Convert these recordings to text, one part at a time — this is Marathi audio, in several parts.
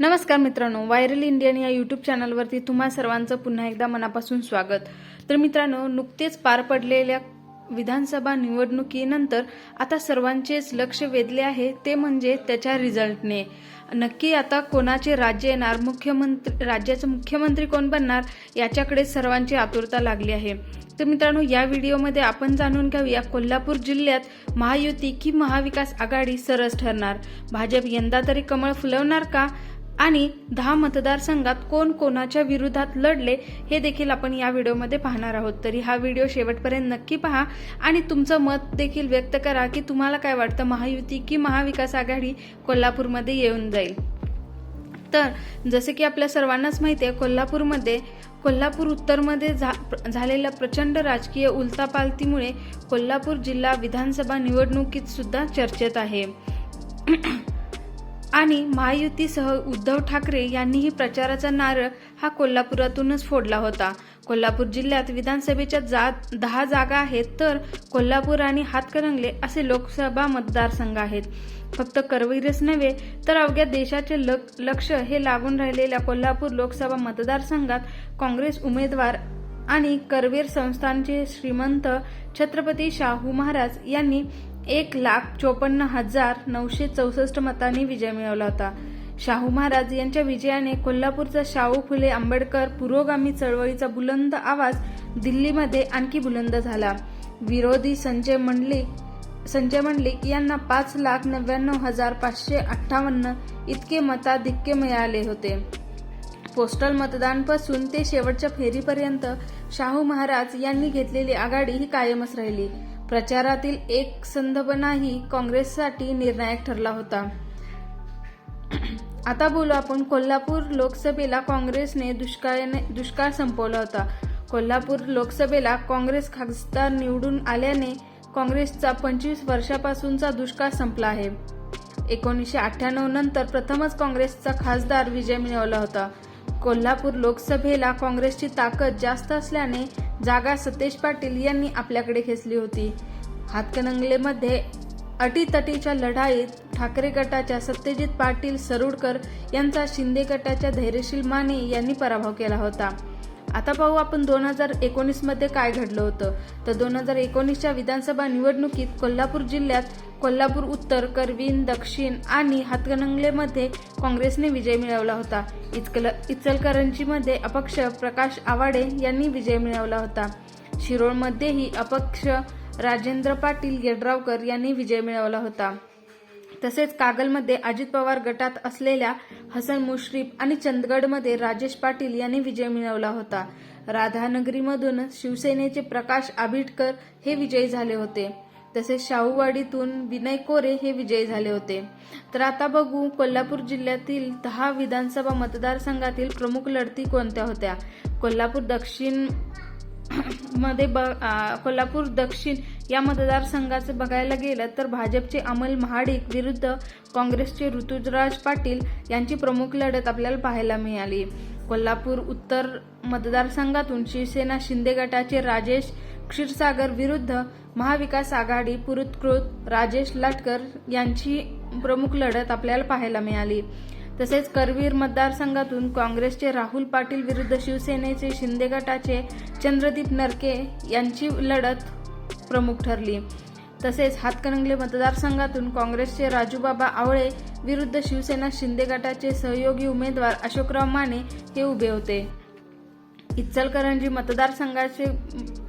नमस्कार मित्रांनो व्हायरल इंडियन या यूट्यूब चॅनलवरती तुम्हा सर्वांचं पुन्हा एकदा मनापासून स्वागत. तर मित्रांनो नुकतेच पार पडलेल्या विधानसभा निवडणुकीनंतर आता सर्वांचेच लक्ष वेधले आहे ते म्हणजे त्याच्या रिझल्टने. नक्की आता कोणाचे राज्य येणार मुख्यमंत्री राज्याचे मुख्यमंत्री कोण बनणार याच्याकडे सर्वांची आतुरता लागली आहे. तर मित्रांनो या व्हिडिओमध्ये आपण जाणून घेऊया कोल्हापूर जिल्ह्यात महायुती की महाविकास आघाडी सरस ठरणार. भाजप यंदा तरी कमळ फुलवणार का? आणि दहा मतदारसंघात कोण कोणाच्या विरोधात लढले हे देखील आपण या व्हिडिओमध्ये पाहणार आहोत. तरी हा व्हिडिओ शेवटपर्यंत नक्की पहा आणि तुमचं मत देखील व्यक्त करा की तुम्हाला काय वाटतं? महायुती की महाविकास आघाडी कोल्हापूरमध्ये येऊन जाईल? तर जसे की आपल्या सर्वांनाच माहिती आहे कोल्हापूरमध्ये कोल्हापूर उत्तरमध्ये झा झालेल्या प्रचंड राजकीय उलतापालतीमुळे कोल्हापूर जिल्हा विधानसभा निवडणुकीत सुद्धा चर्चेत आहे. आणि महायुतीसह उद्धव ठाकरे यांनीही प्रचाराचा नारळ हा कोल्हापुरातूनच फोडला होता. कोल्हापूर जिल्ह्यात विधानसभेच्या जा दहा जागा आहेत तर कोल्हापूर आणि हातकणंगले असे लोकसभा मतदारसंघ आहेत. फक्त करवीरच नव्हे तर अवघ्या देशाचे लक लक्ष हे लागून राहिलेल्या कोल्हापूर लोकसभा मतदारसंघात काँग्रेस उमेदवार आणि करवीर संस्थानचे श्रीमंत छत्रपती शाहू महाराज यांनी एक लाख चोपन्न हजार नऊशे चौसष्ट मतांनी विजय मिळवला होता. शाहू महाराज यांच्या विजयाने कोल्हापूरचा शाहू फुले आंबेडकर पुरोगामी चळवळीचा बुलंद आवाज दिल्लीमध्ये आणखी बुलंद झाला. विरोधी संजय मंडलिक संजय मंडलिक यांना पाच लाख नव्याण्णव हजार पाचशे अठ्ठावन्न इतके मताधिक्य मिळाले होते. पोस्टल मतदानपासून ते शेवटच्या फेरीपर्यंत शाहू महाराज यांनी घेतलेली आघाडी ही कायमच राहिली. प्रचारातील एक संदपणाही काँग्रेससाठी निर्णायक ठरला होता. आता बोलू आपण कोल्हापूर लोकसभेला काँग्रेसने दुष्काळाने दुष्काळ संपवला होता. कोल्हापूर लोकसभेला काँग्रेस खासदार निवडून आल्याने काँग्रेसचा पंचवीस वर्षापासूनचा दुष्काळ संपला आहे. एकोणीसशे अठ्ठ्याण्णव नंतर प्रथमच काँग्रेसचा खासदार विजय मिळवला होता. कोल्हापूर लोकसभेला काँग्रेसची ताकद जास्त असल्याने जागा सतेज पाटील यांनी आपल्याकडे खेचली होती. हातकणंगलेमध्ये अटीतटीच्या लढाईत ठाकरे गटाच्या सत्यजित पाटील सरुडकर यांचा शिंदे गटाच्या धैर्यशील माने यांनी पराभव केला होता. आता पाहू आपण दोन हजार एकोणीसमध्ये काय घडलं होतं. तर दोन हजार एकोणीसच्या विधानसभा निवडणुकीत कोल्हापूर जिल्ह्यात कोल्हापूर उत्तर करवीन दक्षिण आणि हातकणंगलेमध्ये काँग्रेसने विजय मिळवला होता. इचकल इचलकरंजीमध्ये अपक्ष प्रकाश आवाडे यांनी विजय मिळवला होता. शिरोळमध्येही अपक्ष राजेंद्र पाटील गेडरावकर यांनी विजय मिळवला होता. तसेच कागलमध्ये अजित पवार गटात असलेल्या हसन मुश्रीफ आणि चंदगडमध्ये राजेश पाटील यांनी विजय मिळवला होता. राधानगरीमधून शिवसेनेचे प्रकाश आबिटकर हे विजयी झाले होते. तसेच शाहूवाडीतून विनय कोरे हे विजयी झाले होते. तर आता बघू कोल्हापूर जिल्ह्यातील दहा विधानसभा मतदारसंघातील प्रमुख लढती कोणत्या होत्या? कोल्हापूर दक्षिणमध्ये ब कोल्हापूर दक्षिण या मतदारसंघाचं बघायला गेलं तर भाजपचे अमल महाडिक विरुद्ध काँग्रेसचे ऋतुजराज पाटील यांची प्रमुख लढत आपल्याला पाहायला मिळाली. कोल्हापूर उत्तर मतदारसंघातून शिवसेना शिंदे गटाचे राजेश क्षीरसागर विरुद्ध महाविकास आघाडी पुरस्कृत राजेश लाटकर यांची प्रमुख लढत आपल्याला पाहायला मिळाली. तसेच करवीर मतदारसंघातून काँग्रेसचे राहुल पाटील विरुद्ध शिवसेनेचे शिंदे गटाचे चंद्रदीप नरके यांची लढत प्रमुख ठरली. तसेच हातकणंगले मतदारसंघातून काँग्रेसचे राजूबाबा आवळे विरुद्ध शिवसेना शिंदे गटाचे सहयोगी उमेदवार अशोकराव माने हे उभे होते. इचलकरंजी मतदारसंघाचे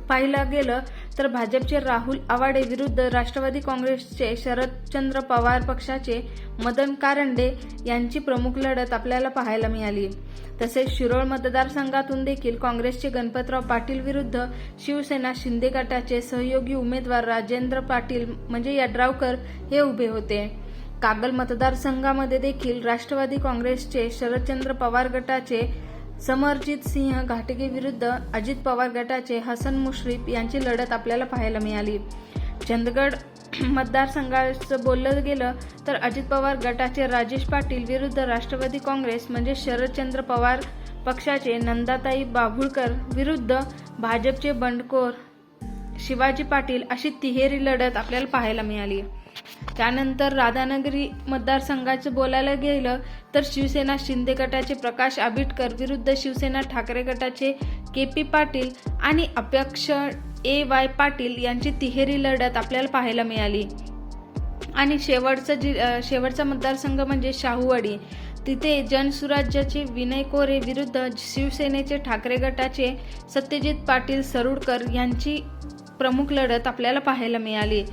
पाहिलं गेलं तर भाजपचे राहुल आवाडे विरुद्ध राष्ट्रवादी काँग्रेसचे शरदचंद्र पवार पक्षाचे मदन कारंडे यांची प्रमुख लढत आपल्याला पाहायला मिळाली. तसेच शिरोळ मतदारसंघातून देखील काँग्रेसचे गणपतराव पाटील विरुद्ध शिवसेना शिंदे गटाचे सहयोगी उमेदवार राजेंद्र पाटील म्हणजे यड्रावकर हे उभे होते. कागल मतदारसंघामध्ये देखील राष्ट्रवादी काँग्रेसचे शरदचंद्र पवार गटाचे समरजित सिंह घाटगे विरुद्ध अजित पवार गटाचे हसन मुश्रीफ यांची लढत आपल्याला पाहायला मिळाली. चंदगड मतदारसंघाचं बोललं गेलं तर अजित पवार गटाचे राजेश पाटील विरुद्ध राष्ट्रवादी काँग्रेस म्हणजे शरदचंद्र पवार पक्षाचे नंदाताई बाभुळकर विरुद्ध भाजपचे बंडखोर शिवाजी पाटील अशी तिहेरी लढत आपल्याला पाहायला मिळाली. त्यानंतर राधानगरी मतदारसंघाचं बोलायला गेलं तर शिवसेना शिंदे गटाचे प्रकाश आबिटकर विरुद्ध शिवसेना ठाकरे गटाचे के पी पाटील आणि अपेक्ष ए वाय पाटील यांची तिहेरी लढत आपल्याला पाहायला मिळाली. आणि शेवटचा जि शेवटचा मतदारसंघ म्हणजे शाहूवाडी. तिथे जनसुराज्याचे विनय कोरे विरुद्ध शिवसेनेचे ठाकरे गटाचे सत्यजित पाटील सरुडकर यांची प्रमुख लढत आपल्याला पाहायला मिळाली.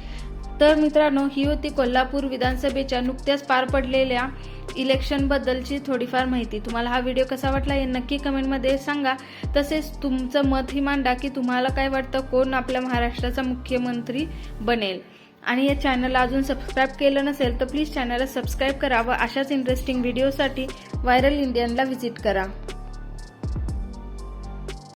तर मित्रांनो ही होती कोल्हापूर विधानसभेच्या नुकत्याच पार पडलेल्या इलेक्शनबद्दलची थोडीफार माहिती. तुम्हाला हा व्हिडिओ कसा वाटला हे नक्की कमेंटमध्ये सांगा. तसेच तुमचं मतही मांडा की तुम्हाला काय वाटतं कोण आपल्या महाराष्ट्राचा मुख्यमंत्री बनेल. आणि या चॅनलला अजून सबस्क्राईब केलं नसेल तर प्लीज चॅनलला सबस्क्राईब करा व अशाच इंटरेस्टिंग व्हिडिओसाठी व्हायरल इंडियनला व्हिजिट करा.